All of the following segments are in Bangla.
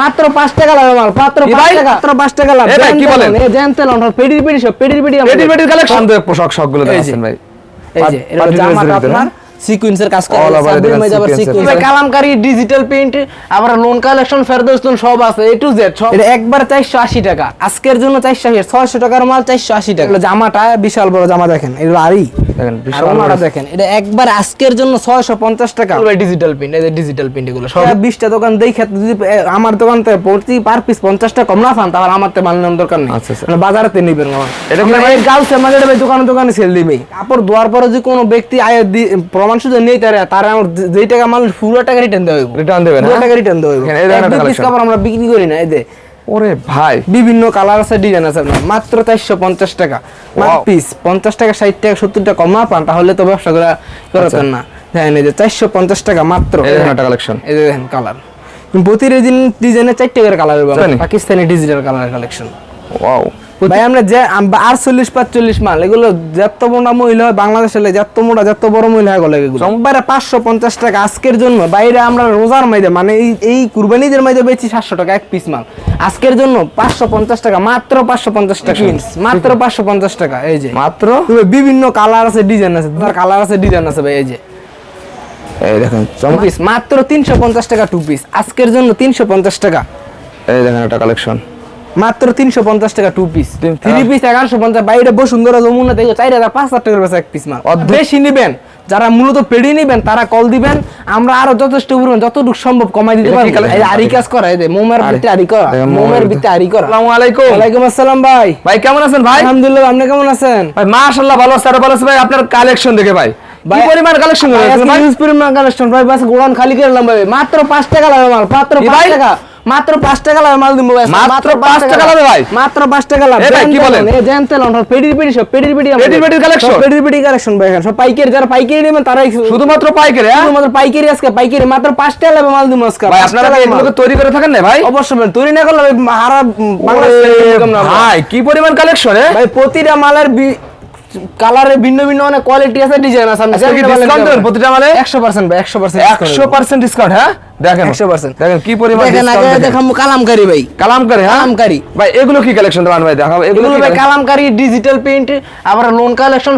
মাত্র 5 টাকা লাগবে মাল মাত্র 5 টাকা মাত্র 5 টাকা লাগবে। ভাই, কি বলেন? জ্যান্তেল পেডির পেডি সব পেডির পেডি পেডির পেটির কালেকশন পোশাক সবগুলো এই দেখাচ্ছেন ভাই। এই যে এটা জামাটা আপনার। সিকোয়েন্সের কাজ করা। ভাই কালামকারী ডিজিটাল প্রিন্ট আবার লোন কালেকশন ফেরদৌস্তুন সব আছে এ টু জেড সব। এটা একবার 480 টাকা। আজকের জন্য 480 600 টাকার মাল 480 টাকা। জামাটা বিশাল বড় জামা দেখেন এগুলো আরই। দেখেন বিশাল বড়। দেখেন এটা একবার আজকের জন্য 650 টাকা। ডিজিটাল প্রিন্ট এই যে ডিজিটাল প্রিন্ট এগুলো সব। 20টা দোকান দেখে যদি আমার দোকান থেকে প্রতি পার পিস 50 টাকা কম না পান তাহলে আমার তে মাল নেওয়ার দরকার নেই। আচ্ছা, আচ্ছা। মানে বাজারেতে নিবেন আমার এটা গার্লসের মার্কেটে দোকানে দোকানে সেল দিবেই। কাপড় ধোয়ার পরে যদি কোনো ব্যক্তি আয় দি- সুযোগ নেই তার তার আমার যেই টাকা মাল পুরো টাকা রিটার্ন দেওয়া Return দেবেন, পুরো হ্যাঁ? টাকা রিটার্ন দেওয়া হইব। পিস কাপড় আমরা বিক্রি করি না এই ওরে ভাই। বিভিন্ন কালার আছে ডিজাইন আছে আপনার মাত্র চারশো পঞ্চাশ টাকা. পিস পঞ্চাশ টাকা ষাট টাকা সত্তর টাকা কম পান তাহলে তো ব্যবসা করে করতেন না। দেখেন এই যে চারশো পঞ্চাশ টাকা মাত্র। কালেকশন এই যে দেখেন কালার প্রতি ডিজাইনের চারটে করে colour. Pakistani digital colour collection wow ভাই আমরা যে আটচল্লিশ পাঁচচল্লিশ মাল এগুলো যত মোটা মহিলা হয় বাংলাদেশে যত মোটা যত বড় মহিলা হয় গলে এগুলো। সোমবারে পাঁচশো পঞ্চাশ টাকা আজকের জন্য বাইরে আমরা রোজার মাইদে মানে এই এই কুরবানিদের মাইদে বেচি সাতশো টাকা এক পিস মাল। আজকের জন্য পাঁচশো পঞ্চাশ টাকা মাত্র পাঁচশো পঞ্চাশ টাকা মাত্র পাঁচশো পঞ্চাশ টাকা এই যে। মাত্র? বিভিন্ন কালার আছে ডিজাইন আছে কালার আছে ডিজাইন আছে ভাই এই যে। এই দেখেন পিস মাত্র তিনশো পঞ্চাশ টাকা টু পিস আজকের জন্য তিনশো পঞ্চাশ টাকা। এই দেখেন একটা কালেকশন মাত্র তিনশো পঞ্চাশ টাকা টু পিস থ্রি পিস এগারোশো পঞ্চাশ বাইরে বসুন্ধরা যমুনা থেকে চার হাজার পাঁচ হাজার টাকার কাছে এক পিস মাল। বেশি নিবেন যারা মূলত পেড়ি নিবেন তারা কল দিবেন আমরা আরও যথেষ্ট পরিমাণ যতটুকু সম্ভব কমাই দিতে পারব। যে আরি কাজ করা এই যে মোমের ভিতরে আরি করা মোমের ভিতরে। আরি করা। আসসালামু আলাইকুম। ওয়ালাইকুম আসসালাম ভাই। ভাই কেমন আছেন ভাই? আলহামদুলিল্লাহ আপনি কেমন আছেন? ভাই মাশাআল্লাহ ভালো ভালো ভাই আপনার কালেকশন দেখে ভাই। কি পরিমাণ কালেকশন ভাই পরিমাণ কালেকশন ভাই বাস গোডাউন খালি ভাই মাত্র পাঁচ টাকা লাগবে মাল মাত্র পাঁচ টাকা। মাত্র পাঁচ টাকা লাগবে মাল দিব ভাই। মাত্র পাঁচ টাকা লাগবে ভাই? মাত্র পাঁচ টাকা লাগবে ভাই, কি বলেন? এই জানতে লন পেডির পেডি সব পেডির পেডি পেডির collection? পেডির পেডি কালেকশন ভাই সব পাইকারি যারা পাইকারি নেবেন তারাই শুধুমাত্র পাইকারি হ্যাঁ? শুধুমাত্র পাইকারি আজকে পাইকারি। মাত্র পাঁচ টাকা লাগবে মাল দিব আজকে। ভাই আপনারা। এগুলোকে তৈরি করে থাকেন না ভাই? অবশ্যই তৈরি না করলে হারা ভাই। কি পরিমাণ কালেকশন হ্যাঁ ভাই প্রতিটা মালের কালারে ভিন্ন ভিন্ন অনেক কোয়ালিটি আছে ডিজাইন আছে। দেবেন প্রতিটা মালে? 100% ভাই 100% একশো পার্সেন্ট ডিসকাউন্ট হ্যাঁ? দেখেন 100% দেখেন কি পরিমাণ দেখেন আগে। দেখামু কালামকারী ভাই। হ্যাঁ? কালামকারী। ভাই এগুলো কি কালেকশন ভাই? দেখাবো এগুলো এগুলো ভাই? কালামকারী ডিজিটাল প্রিন্ট আবার লোন কালেকশন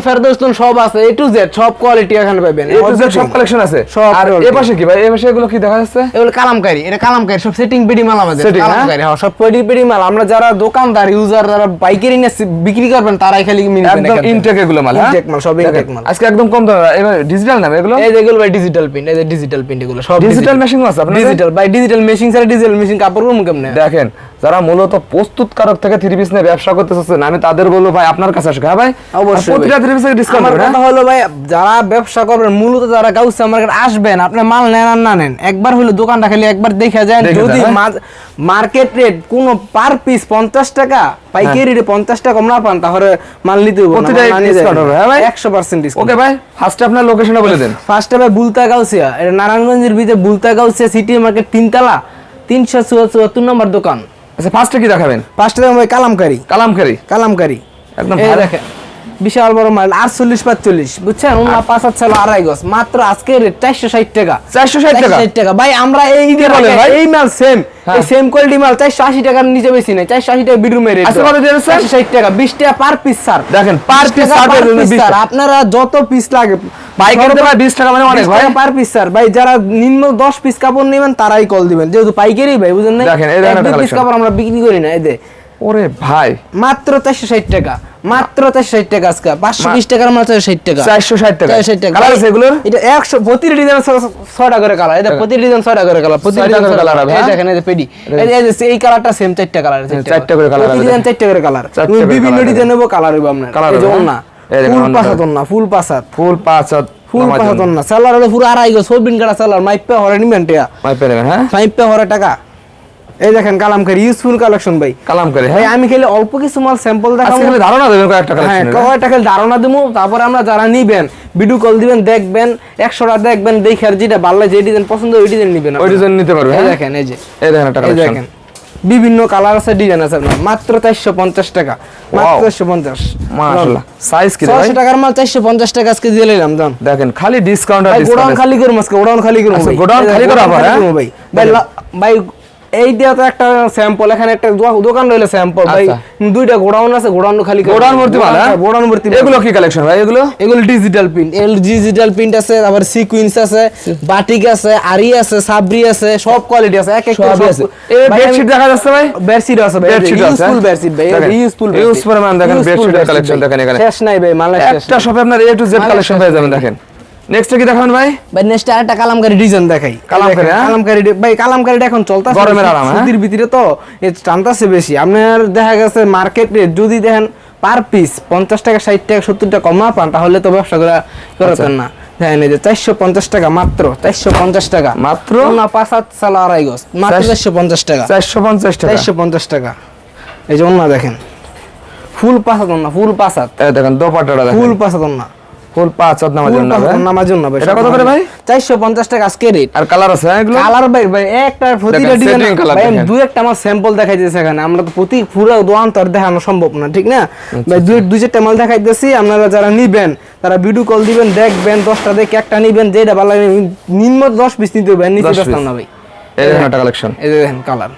সব আছে। এ টু জেড সব কোয়ালিটি এখানে পাবেন। এ টু জেড সব কালেকশন আছে? আর quality। এ পাশে কি ভাই? এ পাশে এগুলো কি দেখা যাচ্ছে? এগুলো কালামকারী এটা কালামকারী সব সেটিং পিডি মাল আমাদের। হ্যাঁ? কালামকারী হ্যাঁ সব পিডি পিডি মাল। আমরা যারা দোকানদার ইউজার যারা পাইকারি নিয়ে বিক্রি করবেন তারাই খালি মিনিট একদম ইনটেক এগুলো মাল হ্যাঁ? Intake মাল, সব intake মাল। আজকে একদম কম দাম ডিজিটাল নাম এগুলো? এই যেগুলো ভাই ডিজিটাল প্রিন্ট এই যে ডিজিটাল প্রিন্ট এগুলো সব ডিজিটাল মেশিন আছে আপনার ডিজিটাল ভাই ডিজিটাল মেশিন ছাড়া ডিজিটাল মেশিন কাপড় কম কেমনে? দেখেন যারা মূলত প্রস্তুতকারক থেকে থ্রি পিস নিয়ে ব্যবসা করতে চাচ্ছেন আমি তাদের বলব ভাই আপনার কাছে আসুক হ্যাঁ ভাই? অবশ্যই প্রতিটা থ্রি পিসের ডিসকাউন্ট আমার হ্যাঁ কথা হলো ভাই যারা ব্যবসা করবেন মূলত যারা গাউসা মার্কেট আসবেন আপনি মাল নেন আর না নেন একবার হলো দোকানটা খালি একবার দেখে যান যদি হ্যাঁ। মার্কেট রেট কোনো পার পিস পঞ্চাশ টাকা পাইকারি রেটে পঞ্চাশ টাকা কম না পান তাহলে মাল নিতে হবে প্রতিটা discount হবে, হ্যাঁ ভাই? একশো পার্সেন্ট ডিসকাউন্ট ওকে ভাই ফার্স্টে আপনার লোকেশনটা বলে দেন। ফার্স্টে ভাই বুলতা গাউসিয়া এটা নারায়ণগঞ্জের ভিতরে বুলতা গাউসিয়া সিটি মার্কেট তিনতলা তিনশো চুয়াত্তর নম্বর দোকান। আচ্ছা ফার্স্টে কি দেখাবেন? ফার্স্টে দেখাবো কালামকারী। কালামকারি? কালামকারি। একদম ভালো। দেখেন। বিশাল বড় মাল আটচল্লিশ পাঁচচল্লিশ। বুঝছেন? উন্না পাঁচ হাত ছিল আড়াই গজ। মাত্র আজকে রেট চারশো ষাট টাকা। 460 টাকা? 460 টাকা। ভাই আমরা এই যে বলেন ভাই? এই মাল সেম। এই সেম কোয়ালিটি মাল চারশো আশি টাকার নিচে বেশি নেই। চারশো আশি টাকা রেট কত দিয়ে চারশো ষাট টাকা। বিশ টাকা পার পিস স্যার দেখেন, ষাট জন্য 20 টাকা। আপনারা যত পিস লাগে পাইকারিতে ভাই 20 টাকা মানে অনেক ভাই। পার পিস স্যার ভাই যারা নিম্ন দশ পিস কাপড় নেবেন তারাই কল দিবেন। যেহেতু পাইকারি ভাই বুঝেন না দেখেন, এই পিস কাপড় আমরা বিক্রি করি না এতে ওরে ভাই। মাত্র চারশো ষাট টাকা। মাত্র চারশো ষাট টাকা আজকে। পাঁচশো বিশ টাকার মাল চারশো ষাট টাকা। 460 টাকা। চারশো ষাট টাকা। কালার আছে এগুলোর? এটা একশো প্রতিটি ডিজাইন ছয়টা করে কালার এটা প্রতিটি ডিজাইন ছয়টা করে কালার ছয়টা ডিজাইন কালার এই? দেখেন এই পেডি। এই যে- এই কালারটা সেম চারটা কালার চারটা করে colour হবে, ডিজাইন দেখেন। চারটা করে কালার তুমি বিভিন্ন ডিজাইন নেব কালার হবে আপনার। এই যে দেখেন ফুল। পাসাত ওন্না ফুল পাসাত ফুল পাঁচ হাত ফুল পাসাত। ওন্না সেলার হলো পুরো আড়াই গো সবিন কাটা সেলার মাইপে হরে নিবেন নেবেন, হ্যাঁ। মাইপে হরে টাকা। এই দেখেন কালামকারী ইউজফুল কালেকশন ভাই। কালামকারি হ্যাঁ। আমি খেলে অল্প কিছু মাল স্যাম্পল দেখাবো। খালি ধারণা দেবেন কয়েকটা হ্যাঁ কালেকশন কয়টা খেলে ধারণা দেবো তারপরে আমরা যারা নিবেন ভিডিও কল দিবেন দেখবেন একশোটা দেখবেন দেখে আর যেটা ভালো লাগে যে ডিজাইন পছন্দ ওই ডিজাইন নিবেন ওই ডিজাইন নিতে পারবে হ্যাঁ? দেখেন এই যে। এই দেখেন একটা কালেকশন দেখেন। বিভিন্ন কালার আছে ডিজাইন আছে আপনার। মাত্র চারশো পঞ্চাশ টাকা। মাত্র Wow. চারশো পঞ্চাশ। মাশাআল্লাহ। সাইজ কি ভাই? ছয়শো টাকার মাল চারশো পঞ্চাশ টাকা আজকে দিয়ে নিলাম জান দেখেন খালি ডিসকাউন্ট আর ভাই গোডাউন ডিসকাউন্ট খালি করব আজকে গোডাউন খালি করব আচ্ছা। গোডাউন খালি করা আবার, হ্যাঁ? ভাই। ভাই ভাই এই দিয়া তো একটা স্যাম্পল এখানে একটা দোকান রইল স্যাম্পল ভাই। আচ্ছা। দুইটা গোডাউন আছে গোডাউন খালি গোডাউন ভর্তি মাল হ্যাঁ? গোডাউন ভর্তি এগুলো কি কালেকশন ভাই এগুলো? এগুলো ডিজিটাল প্রিন্ট এল ডিজিটাল প্রিন্ট আছে আবার সিকুয়েন্স আছে বাটিক আছে আরি আছে সাবরি আছে সব কোয়ালিটি আছে এক এক সবই আছে। এই বেডশিট দেখা যাচ্ছে ভাই? বেডশিট আছে ভাই Bedsheet আছে, ইউজফুল হ্যাঁ? বেডশিট ভাই ইউজফুল use পরিমাণ দেখেন, bedsheet কালেকশন দেখেন এখানে। শেষ নাই ভাই মাল শেষ একটা শপে আপনার এ টু জেড কালেকশন পেয়ে যাবেন দেখেন। নেক্সট কি দেখাবেন ভাই? ভাই নেক্সট আরেকটা কালামকারী ডিজাইন দেখাই। কালামকারী, হ্যাঁ? কালামকারী ভাই কালামকারীটা এখন চলতেছে গরমের আরাম, হ্যাঁ? সুতির ভিতরে তো টানতাছে বেশি। আপনার দেখা গেছে মার্কেট রেট যদি দেখেন পার পিস পঞ্চাশ টাকা ষাট টাকা সত্তর টাকা কম পান তাহলে তো ব্যবসা করে করতেন না। দেখেন এই যে চারশো পঞ্চাশ টাকা মাত্র চারশো পঞ্চাশ টাকা। মাত্র? না পাঁচ হাত সালা আড়াই গজ মাত্র চারশো- পঞ্চাশ টাকা। চারশো পঞ্চাশ টাকা। চারশো পঞ্চাশ টাকা। এই যে অন্য দেখেন। ফুল পাঁচ হাত না ফুল এই দেখেন দোপাট্টাটা দেখেন। ফুল পাঁচ হাত না ফুল পাঁচ হাত জন্য জন্য এটা কত করে ভাই? চারশো পঞ্চাশ টাকা আজকে রেট আর কালার আছে এগুলো? কালার ভাই ভাই একটা প্রতিটা ডিজাইন ভাই দুই একটা আমার স্যাম্পল দেখাইতেছে এখানে। আমরা তো প্রতি পুরো দোকান তো দেখানো সম্ভব না ঠিক না? ভাই দুই দুই চারটা মাল দেখাইতেছি আপনারা যারা নিবেন তারা ভিডিও কল দিবেন দেখবেন দশটা দেখে একটা নিবেন যেটা ভালো লাগে নিম্ন দশ পিস নিতে হবে নিচে 10 না ভাই। এই দেখেন একটা কালেকশন এই দেখেন কালার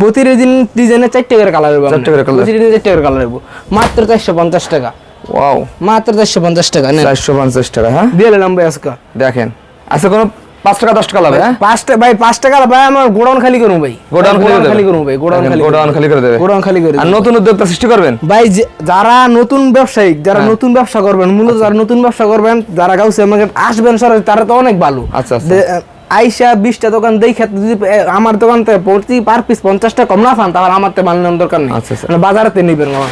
প্রতি ডিজাইন ডিজাইনে চারটে করে কালার হবে চারটে করে colour। প্রতি ডিজাইনে চারটে করে কালার হবে। মাত্র চারশো পঞ্চাশ টাকা। ওয়াও মাত্র চারশো পঞ্চাশ টাকা নেন। চারশো পঞ্চাশ টাকা হ্যাঁ? নিলাম ভাই আজকে। দেখেন। আচ্ছা কোনো পাঁচ টাকা দশ টাকা লাগবে হ্যাঁ? পাঁচটা ভাই পাঁচ টাকা ভাই আমার গোডাউন খালি করুন ভাই। গোডাউন খালি? করুন ভাই গোডাউন খালি গোডাউন খালি করে দেবে। গোডাউন খালি করে আর নতুন উদ্যোক্তা সৃষ্টি করবেন? ভাই যারা নতুন ব্যবসায়িক যারা হ্যাঁ। নতুন ব্যবসা করবেন মূলত যারা নতুন ব্যবসা করবেন যারা গাউসে মার্কেট আসবেন সরাসরি তারা তো অনেক ভালো। আচ্ছা, আচ্ছা। আইসা বিশটা দোকান দেখে যদি আমার দোকান থেকে প্রতি পার পিস পঞ্চাশটা কম না পান তাহলে আমার তো মাল নেওয়ার দরকার নেই। বাজারে আচ্ছা। মানে বাজারেতে নিবেন আমার।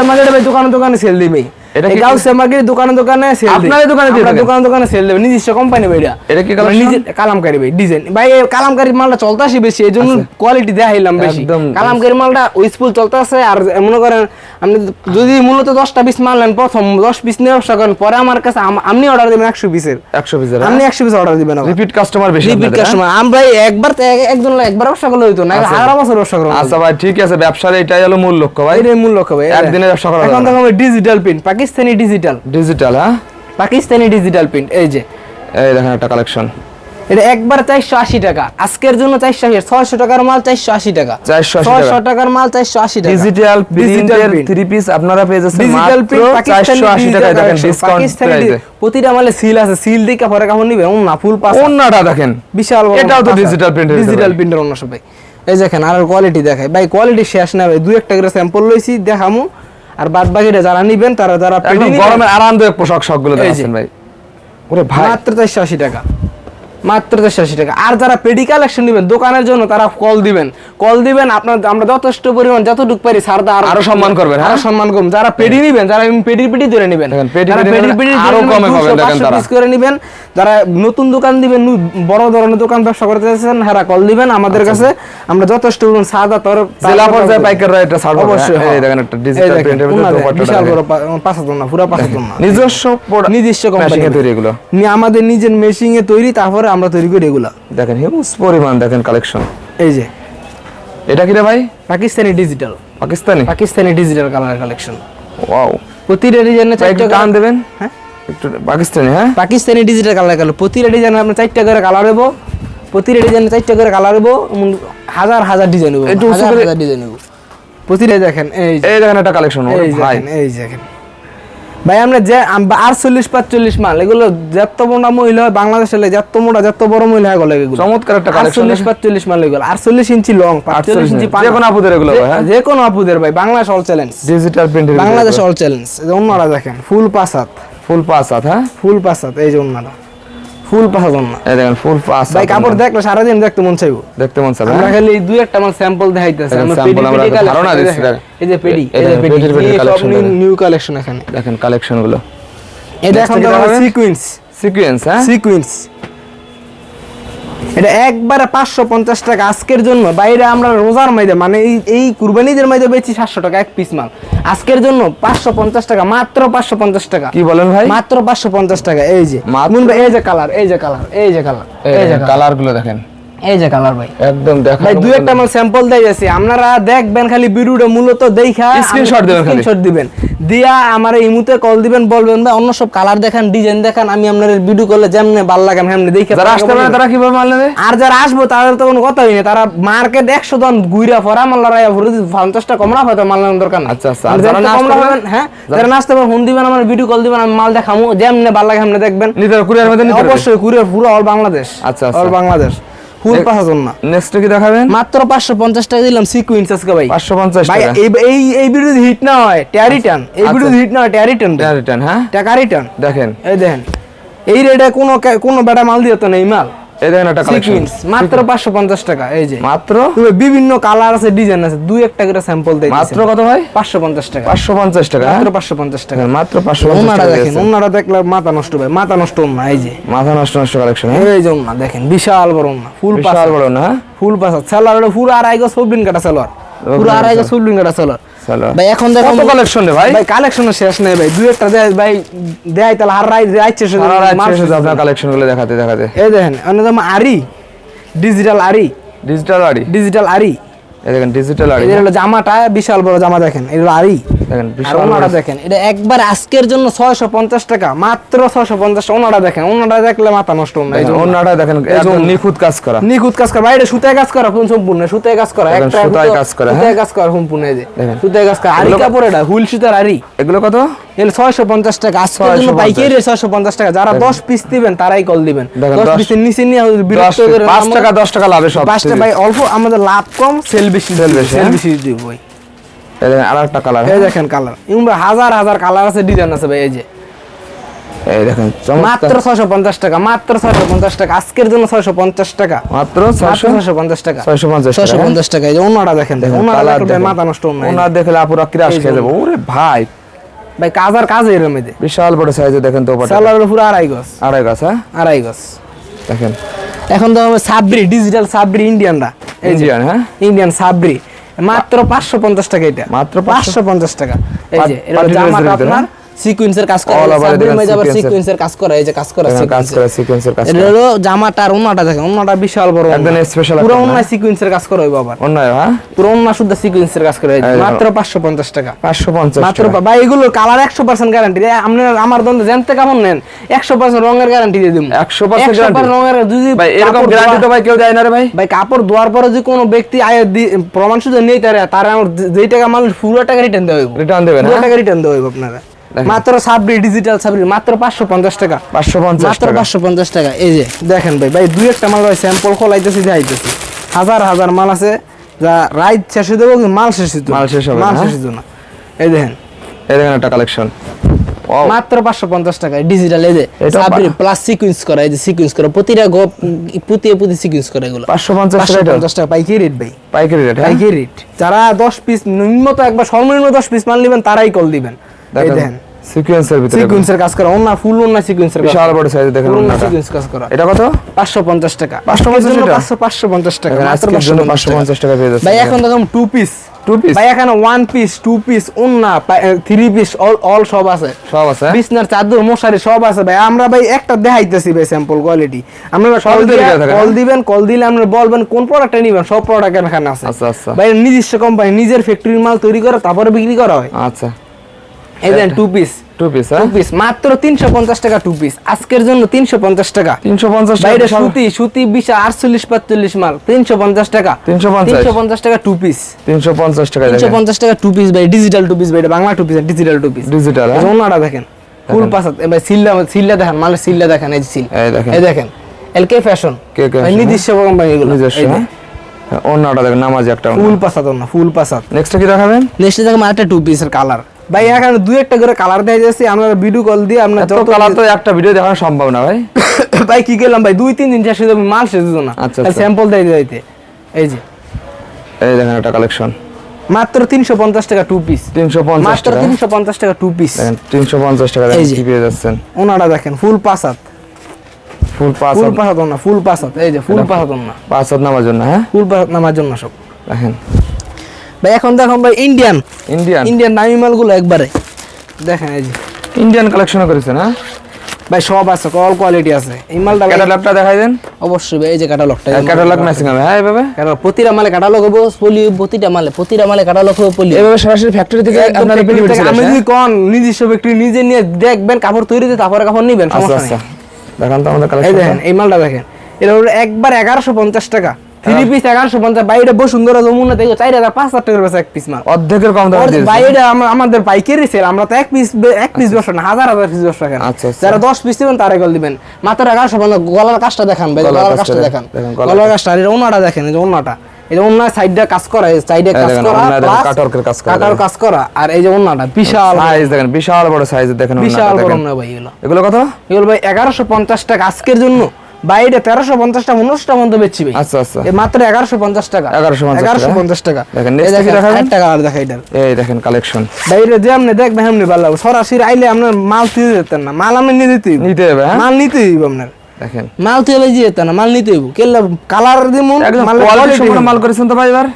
মার্কেটে দোকানে দোকানে সেল দিবে এটা কি- গাউসে মার্কেট দোকানে দোকানে সেল আপনারই দোকানে দিয়ে দোকানে দোকানে সেল দেবে। নিজস্ব কোম্পানি ভাই এটা। এটা কি নিজে কালামকারী ভাই ডিজাইন ভাই এই কালামকারী মালটা চলতেছে বেশি এই কোয়ালিটি দেখাইলাম বেশি। একদম। কালামকারী মালটা উইসফুল চলতেছে আর করেন আপনি যদি মূলত দশটা পিস মাল নেন প্রথম দশ পিস নিয়ে ব্যবসা করেন পরে আমার কাছে আপনি অর্ডার দিবেন একশো পিসের একশো পিসের আপনি একশো পিস অর্ডার দিবেন রিপিট কাস্টমার বেশি রিপিট হ্যাঁ? কাস্টমার আমরা একবার এক- একজন একবার ব্যবসা করলে হইতো না আচ্ছা। হাজার বছর ব্যবসা করব আচ্ছা ভাই ঠিক আছে ব্যবসার এটাই হলো মূল লক্ষ্য ভাই। এটাই মূল লক্ষ্য ভাই একদিনে ব্যবসা করা এখন যাবে দেখো digital print Pakistani digital digital হ্যাঁ? পাকিস্তানি ডিজিটাল প্রিন্ট এই যে। এই দেখেন একটা কালেকশন এটা একবার চারশো আশি টাকা। আজকের জন্য চারশো আশি ছয়শো টাকার মাল চারশো আশি টাকা। 480 টাকা। ছয়শো টাকার মাল চারশো আশি টাকা। ডিজিটাল ডিজিটাল প্রিন্টের থ্রি পিস আপনারা পেয়ে যাচ্ছেন ডিজিটাল প্রিন্ট পাকিস্তানি 480 টাকায়। দেখেন ডিসকাউন্ট প্রতিটা মালে সিল আছে। সিল দিয়ে পরে কাপড় নিবে ও না ফুল পাস অন্যটা দেখেন। বিশাল এটাও তো এর ভিতরে। ডিজিটাল। প্রিন্টের অন্য সব ভাই। এই দেখেন আর কোয়ালিটি দেখায়। ভাই কোয়ালিটি শেষ না ভাই। দুই একটা করে স্যাম্পল লইছি দেখামু। আর বাদ বাকিটা যারা নিবেন তারা যারা গরমের আরামদায়ক পোশাক সবগুলো গুলো যে। ভাই। ওরে ভাই। মাত্র চারশো আশি টাকা। মাত্র চারশো আশি টাকা। আর যারা পেডি কালেকশন দিবেন দোকানের জন্য তারা কল দিবেন। কল দিবেন আপনার আমরা যথেষ্ট পরিমাণ যতটুকু পারি সার আরও সম্মান করবেন, হ্যাঁ? আরও সম্মান করুন। যারা পেডি নিবেন যারা পেডি পেডি ধরে নিবেন। যারা পেডি পেডি নিবেন, ধরে নিবেন, পাবেন 200, দেখেন 500 তারা। piece করে নিবেন। যারা নতুন দোকান দিবেন বড় ধরনের দোকান ব্যবসা করতে চাইছেন হ্যাঁ কল দিবেন আমাদের কাছে। আমরা যথেষ্ট পরিমাণ সাদা তর আচ্ছা। জেলা পর্যায়ে পাইকাররা এটা ছাড় পাবে, অবশ্যই হ্যাঁ? এই দেখেন একটা ডিজিটাল প্রিন্টের ভিতরে বিশাল বড় পাঁচ হাজার না পুরো পাঁচ হাজার না। নিজস্ব নিজস্ব কোম্পানি তৈরি এগুলো। আমাদের নিজের মেশিং এ তৈরি তারপরে আমরা তৈরি করি এগুলা। দেখেন হিউজ পরিমাণ দেখেন কালেকশন এই যে। এটা কি রে ভাই? Pakistani digital Pakistani? Pakistani digital colour collection wow প্রতিটা ডিজাইনে চারটা টান দেবেন। হ্যাঁ? একটু পাকিস্তানি হ্যাঁ? পাকিস্তানি ডিজিটাল কালার কালার প্রতিটা ডিজাইনে আপনার চারটা করে কালার হব প্রতিটা ডিজাইনে চারটা করে কালার হব হাজার হাজার ডিজাইন হব হাজার হাজার ডিজাইন হব প্রতিটা দেখেন এই এই দেখেন একটা কালেকশন ভাই। এই দেখেন। ভাই আমরা যে আটচল্লিশ পাঁচচল্লিশ মাল এগুলো যত মোটা মহিলা হয় বাংলাদেশে যত মোটা যত বড় মহিলা হয় গলে এগুলো। চমৎকার একটা আটচল্লিশ পাঁচচল্লিশ মাল এগুলো। আটচল্লিশ ইঞ্চি লং ইঞ্চি পাঁচ যে কোনো আপুদের এগুলো ভাই, হ্যাঁ? যে কোনো আপুদের ভাই Bangladesh all challenge digital print Bangladesh all challenge অন্যরা দেখেন ফুল পাসাত ফুল পাসাদ হাত হ্যাঁ। ফুল পাসাত এই যে অন্যরা। ফুল পাসাজন না। এই দেখেন ফুল পাঁচ ভাই কাপড় দেখলে সারা দিন দেখতে মন চাইব। দেখতে মন চাইব আমরা? খালি এই দুই একটা আমার স্যাম্পল দেখাইতেছি। আমরা স্যাম্পল আমরা ধারণা দিছি এই যে পেডি এই যে পেডি এই সব নিউ কালেকশন এখানে। দেখেন কালেকশনগুলো। এই দেখেন কি তো দেখাবেন? সিকোয়েন্স সিকোয়েন্স হ্যাঁ? সিকোয়েন্স এটা একবারে পাঁচশো পঞ্চাশ টাকা আজকের জন্য। বাইরে আমরা রোজার মাইদে মানে এই এই কুরবানিদের মাইদে বেচি সাতশো টাকা এক পিস মাল। আজকের জন্য পাঁচশো পঞ্চাশ টাকা মাত্র পাঁচশো পঞ্চাশ টাকা। কি বলেন ভাই? মাত্র পাঁচশো পঞ্চাশ টাকা এই যে? ভাই, এই যে কালার এই যে কালার এই যে কালার এই যে কালারগুলো দেখেন। এই যে কালার ভাই। একদম দেখা ভাই দুই একটা মাল স্যাম্পল দেই যাচ্ছি। আপনারা দেখবেন খালি ভিডিওটা মূলত দেখা Screenshot দিবেন। স্ক্রিনশট দিবেন। দিয়া আমার এই মুহূর্তে কল দিবেন বলবেন ভাই অন্য সব কালার দেখান ডিজাইন দেখান আমি আপনার ভিডিও করলে যেমনে ভালো লাগে দেখে যারা আসতে পারে তারা কীভাবে মাল নেবে? আর যারা আসব তাদের তো কোনো কথাই নেই। তারা মার্কেট একশো জন ঘুরা ফরা মাল্লা রায় পঞ্চাশটা কমরা হয়তো মাল নেওয়ার দরকার আচ্ছা, আচ্ছা। আর আর যারা না আসতে হ্যাঁ যারা না আসতে ফোন দিবেন আমার ভিডিও কল দিবেন আমি মাল দেখামু। যেমনে ভালো লাগে দেখবেন। নিতে কুরিয়ার মধ্যে অবশ্যই কুরিয়ার পুরো অল বাংলাদেশ আচ্ছা, আচ্ছা। অল বাংলাদেশ ফুল এ- পাঁচ না। নেক্সট কি দেখাবেন? মাত্র পাঁচশো পঞ্চাশ টাকা দিলাম সিকুইন্স আজকে ভাই। পাঁচশো পঞ্চাশ ভাই টাকা। এই এই বিরুদ্ধে ভিডিও হিট না হয় ট্যারিটান এই বিরুদ্ধে ভিডিও হিট না হয় ট্যারিটান রিটার্ন হ্যাঁ? টাকা রিটার্ন দেখেন। এই দেখেন। এই রেটে কোনো কোন বেটা মাল দিয়ে তো নেই মাল। এই দেখেন একটা কালেকশন মাত্র পাঁচশো পঞ্চাশ টাকা এই যে। মাত্র? বিভিন্ন কালার আছে ডিজাইন আছে দুই একটা করে স্যাম্পল দেয় মাত্র কত ভাই? টাকা। পাঁচশো পঞ্চাশ টাকা হ্যাঁ? মাত্র পাঁচশো পঞ্চাশ টাকা। মাত্র পাঁচশো পঞ্চাশ ওনারা টাকা দেখেন ওনারা দেখলে মাথা নষ্ট ভাই মাথা নষ্ট না এই যে। মাথা নষ্ট নষ্ট কালেকশন এই যে ওনা দেখেন বিশাল বড় ওনা ফুল বিশাল বড় না হ্যাঁ? ফুল পাস সেলার পুরো আড়াই গো সবদিন কাটা সেলার পুরো আড়াই গো সবদিন কাটা সেলার ভাই এখন দেখো কত কালেকশন রে ভাই? ভাই কালেকশনের শেষ নেই ভাই। দুই একটা দেয় ভাই দেয় তাহলে আপনার কালেকশনগুলো দেখাতে দেখাতে। এই দেখেন অন্যতম আরি ডিজিটাল আরি। ডিজিটাল আরি? ডিজিটাল আরি। এই দেখেন ডিজিটাল আড়ি এটা হলো জামাটা বিশাল বড় জামা দেখেন এটা হলো আরি। দেখেন ওনাটা দেখেন এটা একবার আজকের জন্য ছয়শো পঞ্চাশ টাকা মাত্র ছয়শো পঞ্চাশ ওনাটা দেখেন ওনাটা দেখলে মাথা নষ্ট না এই দেখেন, দেখেন একদম নিখুঁত কাজ করা। নিখুঁত কাজ করা বাইরে সুতায় কাজ করা সম্পূর্ণ সুতায় কাজ করা একটা সুতায় কাজ করা, সুতায় কাজ করা সম্পূর্ণ এই যে সুতায় কাজ করা আরি এগুলো- কাপড় এটা হুইল সুতার আরি। এগুলো কত? এগুলো ছয়শো পঞ্চাশ টাকা আজকের জন্য 650 পাইকারি ছয়শো পঞ্চাশ টাকা যারা দশ পিস দিবেন তারাই কল দিবেন। পিসের নিচে নিয়ে বিরক্ত করে টাকা দশ টাকা লাভে সব পাঁচটা ভাই অল্প আমাদের লাভ কম সেল বেশি সেল হ্যাঁ? বেশি দিব ভাই। দেখেন আর একটা কালার এই দেখেন কালার এমন হাজার হাজার কালার আছে ডিজাইন আছে ভাই এই যে। এই দেখেন মাত্র চমৎকার ছয়শো পঞ্চাশ টাকা মাত্র ছয়শো পঞ্চাশ টাকা আজকের জন্য ছয়শো পঞ্চাশ টাকা। মাত্র মাত্র ছয়শো ছয়শো পঞ্চাশ টাকা। ছয়শো পঞ্চাশ ছয়শো টাকা এই যে দেখেন দেখেন, ওনারা দেখলে মাথা নষ্ট দেখলে আপুরা কিরাস এই খেয়ে যাব। ওরে ভাই। ভাই কাজ আর কাজ এর মধ্যে বিশাল বড় সাইজে দেখেন তো ওপাটা সালোয়ারের পুরো আড়াই গজ। আড়াই গাছ হ্যাঁ? আড়াই গজ। দেখেন। এখন তো সাবরি ডিজিটাল সাবরি ইন্ডিয়ানরা ইন্ডিয়ান হ্যাঁ? ইন্ডিয়ান সাবরি। মাত্র পাঁচশো পঞ্চাশ টাকা এটা। মাত্র পাঁচশো পঞ্চাশ টাকা। এই যে আপনার সিকুয়েন্সের কাজ করা মধ্যে আবার sequence-এর। কাজ করা এই যে কাজ করা কাজ। করে সিকোয়েন্সের কাজ করে জামাটা আর ওন্নাটা দেখেন ওন্নাটা বিশাল বড় একদম special পুরো ওন্না ওন্না। কাজ করা হইব আবার অন্যায় হ্যাঁ পুরো ওন্না শুদ্ধ সিকুয়েন্সের কাজ করা। মাত্র পাঁচশো পঞ্চাশ টাকা পাঁচশো পঞ্চাশ মাত্র ভাই এগুলোর কালার একশো পার্সেন্ট গ্যারান্টি আপনি আমার দ্বন্দ্ব জানতে কেমন নেন একশো পার্সেন্ট রঙের গ্যারান্টি দিয়ে দিব 100% guarantee? রঙের যদি ভাই এরকম গ্যারান্টি তো ভাই কেউ দেয় না রে ভাই ভাই কাপড় ধোয়ার পরে যদি কোনো ব্যক্তি আয় প্রমাণ শুধু নেই তারা তারা আমার যে- যেই টাকা মানুষ পুরো টাকা রিটার্ন দেওয়া হইব রিটার্ন দেবেন পুরো হ্যাঁ টাকা রিটার্ন দেওয়া হইব আপনারা। মাত্র সাবরি ডিজিটাল সাবরি মাত্র পাঁচশো পঞ্চাশ টাকা। পাঁচশো পঞ্চাশ মাত্র পাঁচশো পঞ্চাশ টাকা এই যে দেখেন ভাই ভাই দুই একটা মাল স্যাম্পল খোলাইতেছি দেখাইতেছি হাজার হাজার মাল আছে যা রাইট শেষ হয়ে দেবো মাল শেষ হইতো মাল শেষ হবে মাল হ্যাঁ? শেষ হইতো না। এই দেখেন। এই দেখেন একটা কালেকশন মাত্র পাঁচশো পঞ্চাশ টাকা ডিজিটাল এই যে সাবরি প্লাস সিকুয়েন্স করা এই যে সিকুয়েন্স করা প্রতিটা গপ পুতিয়ে পুতি সিকুয়েন্স করা এগুলো। পাঁচশো পঞ্চাশ টাকা পঞ্চাশ টাকা পাইকারি রেট ভাই। পাইকারি রেট পাইকারি রেট যারা দশ পিস নিম্নত একবার সর্বনিম্ন দশ পিস মাল নেবেন তারাই কল দিবেন। দেখেন সিকোয়েন্সের ভিতরে সিকুয়েন্সের কাজ করা অন্য ফুল অন্য সিকুয়েন্সের কাজ বিশাল বড় সাইজে দেখেন ফুল ওন্নাটা। কাজ করা এটা কত পাঁচশো পঞ্চাশ টাকা 550 টাকা? পাঁচশো পাঁচশো পঞ্চাশ টাকা আজকের জন্য 550 টাকা পেয়ে যাচ্ছেন। ভাই এখন দেখুন টু পিস Two piece? ভাই এখানে ওয়ান পিস টু পিস উন্না থ্রি পিস অল অল সব আছে সব আছে? বিছনার চাদর মশারি সব আছে ভাই আমরা ভাই একটা দেখাইতেছি ভাই স্যাম্পল কোয়ালিটি সব কল? দিবেন কল দিলে আপনারা বলবেন কোন প্রোডাক্টটা নিবেন সব প্রোডাক্ট এখানে আছে আচ্ছা, আচ্ছা। ভাই নিজস্ব কোম্পানি নিজের ফ্যাক্টরির মাল তৈরি করে তারপরে বিক্রি করা হয় আচ্ছা এই দেন two piece two piece two হ্যাঁ? পিস মাত্র টাকা টু পিস আজকের জন্য তিনশো পঞ্চাশ টাকা। সুতি মাল। টাকা। 350? তিনশো পঞ্চাশ টাকা টু পিস তিনশো পঞ্চাশ টাকা তিনশো দেখেন পঞ্চাশ টাকা টু পিস ভাই ডিজিটাল টু পিস ভাই Bangla two piece digital two piece digital হ্যাঁ? দেখেন ফুল পাসাত এবার সিল্লা সিল্লা দেখেন মালের সিল্লা দেখেন এই যে সিল। এই দেখেন। এই দেখেন এলকে ফ্যাশন। নিজস্ব কোম্পানি এগুলো। নিজস্ব হ্যাঁ? হ্যাঁ, দেখেন নামাজ একটা ফুল পাসাত না ফুল পাসাত নেক্সট কি দেখাবেন? নেক্সট দেখেন আরেকটা টু পিসের কালার ভাই এখানে দুই একটা করে কালার দেয় যাচ্ছে আমরা ভিডিও কল দিয়ে আমরা যত কালার তো একটা ভিডিও দেখানো সম্ভব না ভাই। ভাই কি গেলাম ভাই দুই তিন দিন শেষ হয়ে মাল শেষ হতো না। আচ্ছা, আচ্ছা। স্যাম্পল দেয় দিতে এই যে। এই দেখেন একটা কালেকশন মাত্র তিনশো পঞ্চাশ টাকা টু পিস তিনশো পঞ্চাশ মাত্র টাকা। তিনশো পঞ্চাশ টাকা টু পিস দেখেন তিনশো পঞ্চাশ টাকা এই দেখেন কি পেয়ে যাচ্ছেন। ওনারা দেখেন ফুল পাসাত ফুল পাঁচ ফুল পাসাত না ফুল পাসাত এই যে ফুল পাসাত না পাঁচ হাত নামার জন্য হ্যাঁ? ফুল পাসাত নামার জন্য সব। দেখেন। ভাই এখন দেখুন ভাই ইন্ডিয়ান ইন্ডিয়ান ইন্ডিয়ান দামি মালগুলো একবারে। দেখেন এই যে। ইন্ডিয়ান কালেকশন করেছেন হ্যাঁ? ভাই সব আছে অল কোয়ালিটি আছে। এই মালটা ক্যাটালগটা দেখাই দেন। অবশ্যই ভাই এই যে ক্যাটালগটা ক্যাটালগ ম্যাচিং হবে হ্যাঁ এভাবে। কারণ প্রতিটা মালে ক্যাটালগ হব পলি প্রতিটা মালে প্রতিটা মালে ক্যাটালগ হবে পলি। এভাবে সরাসরি ফ্যাক্টরি থেকে আপনারা আমি যদি কোন নিজস্ব ব্যক্তি নিজে নিয়ে দেখবেন কাপড় তৈরি দিয়ে তারপরে কাপড় নিবেন আচ্ছা সমস্যা আচ্ছা। নেই। দেখান তো আমাদের এই দেখেন এই মালটা দেখেন। এটা হলো একবার এগারোশো পঞ্চাশ টাকা। থ্রি পিস এগারোশো পঞ্চাশ বাইরে বসুন্ধরা যমুনা থেকে চার হাজার পাঁচ হাজার টাকার বেচা এক পিস মাল। অর্ধেকের কম দামে বাইরে আমাদের পাইকারি সেল আমরা তো এক পিস এক পিস ব্যবসা না হাজার হাজার পিস কেন? আচ্ছা, আচ্ছা। যারা দশ পিস দিবেন তারা গল দিবেন। মাত্র এগারোশো পঞ্চাশ গলার কাজটা দেখান ভাই গলার কাজটা দেখান গলার কাজটা আর এটা ওনাটা দেখেন এই যে ওনাটা এই যে ওনার সাইডটা কাজ করা সাইডে কাজ করা কাটওয়ার্কের কাজ করা, কাটার কাজ করা আর এই যে ওনাটা বিশাল সাইজ দেখেন বিশাল বড় সাইজ দেখেন বিশাল বড় ভাই এগুলো। এগুলো কত? এগুলো ভাই এগারোশো পঞ্চাশ টাকা আজকের জন্য। বাইরে তেরোশো পঞ্চাশটা উনিশটা মতো বেচছি আচ্ছা আচ্ছা। মাত্র এগারোশো পঞ্চাশ টাকা। 1150 টাকা। এগারোশো পঞ্চাশ টাকা। দেখেন, টাকা আর দেখা এই দেখেন কালেকশন বাইরে যে আপনি দেখবেন এমনি ভালো সরাসরি আইলে আপনার মাল যেতেন না। মাল আপনি নিয়ে দিতে নিতে হবে হ্যাঁ? মাল নিতে আপনার। দেখেন। মাল না মাল নিতে হইব কেলা কালার দিমু। মাল করেছেন তো ভাই এবার?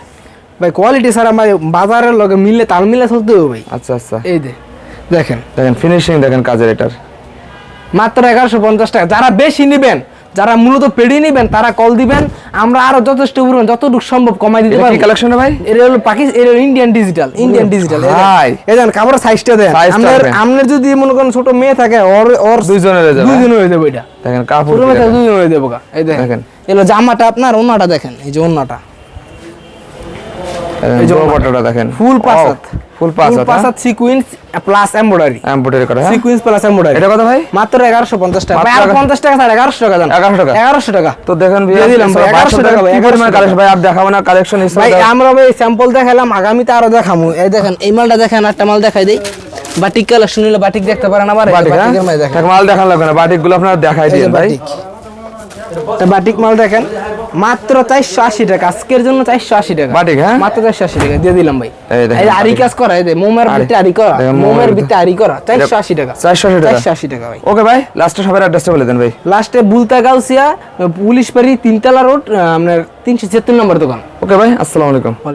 ভাই কোয়ালিটি ছাড়া ভাই বাজারের লগে মিলে তাল মিলে চলতে হবে ভাই। আচ্ছা আচ্ছা। এই দে দেখেন। দেখেন ফিনিশিং দেখেন কাজের এটার। মাত্র এগারোশো পঞ্চাশ টাকা। যারা বেশি নিবেন যারা মূলত পেড়ে নেবেন তারা কল দিবেন আমরা আরও যথেষ্ট পরিমাণ যতটুকু সম্ভব কমাই দিতে পারি কালেকশন ভাই এটা হলো পাকিস্তান এটা ইন্ডিয়ান ডিজিটাল ইন্ডিয়ান ডিজিটাল ভাই। এই দেখেন কাপড়ের সাইজটা দেন আপনার। আপনার যদি মনে করেন ছোট মেয়ে থাকে ওর ওর দুইজনের হয়ে যাবে, দুইজন হয়ে যাবে এটা দেখেন কাপড় পুরো মেয়ে। দুইজন হয়ে যাবে। এই দেখেন। এলো জামাটা আপনার ওনাটা দেখেন এই যে দেখেন, এই যে দুপাট্টাটা দেখেন। ফুল পাসাত ফুল পাসাত? পাসাত সিকুয়েন্স প্লাস এমব্রয়ডারি এমব্রয়ডারি করা প্লাস এমব্রয়ডারি এটা কত ভাই? মাত্র এগারোশো পঞ্চাশ টাকা। ভাই, আর এগারো- পঞ্চাশ টাকা স্যার এগারোশো টাকা দেন 1100 টাকা? এগারোশো টাকা। তো দেখেন ভাই, 1100 টাকা ভাই, 1100 কালেকশন ভাই? আর দেখাবো না কালেকশন ভাই আমরা ভাই স্যাম্পল দেখালাম আগামীতে আরও দেখামু। এই দেখেন এই মালটা দেখেন একটা মাল দেখাই দেই। বাটিক কালেকশন নিলে বাটিক দেখতে পারেন আবার বাটিক হ্যাঁ? মাল দেখেন। লাগবে না বাটিকগুলো আপনারা দেখাই এই যে দিন ভাই। বাটিক মাল দেখেন মাত্র চারশো আশি টাকা আজকের জন্য চারশো আশি টাকা। বাটিক, হ্যাঁ? মাত্র চারশো আশি টাকা দিয়ে দিলাম ভাই। এই আরি কাজ করা এই মোমের। ভিতরে আরি করা মোমের ভিতরে- আরি করা চারশো আশি টাকা। 480 টাকা। চারশো আশি টাকা ভাই। ওকে ভাই লাস্টে সবার অ্যাড্রেসটা বলে দেন ভাই। লাস্টে বুলতা গাউসিয়া পুলিশ পাড়ি তিনতলা রোড আপনার তিনশো ছিয়াত্তর নম্বর দোকান। ওকে ভাই আসসালামু আলাইকুম।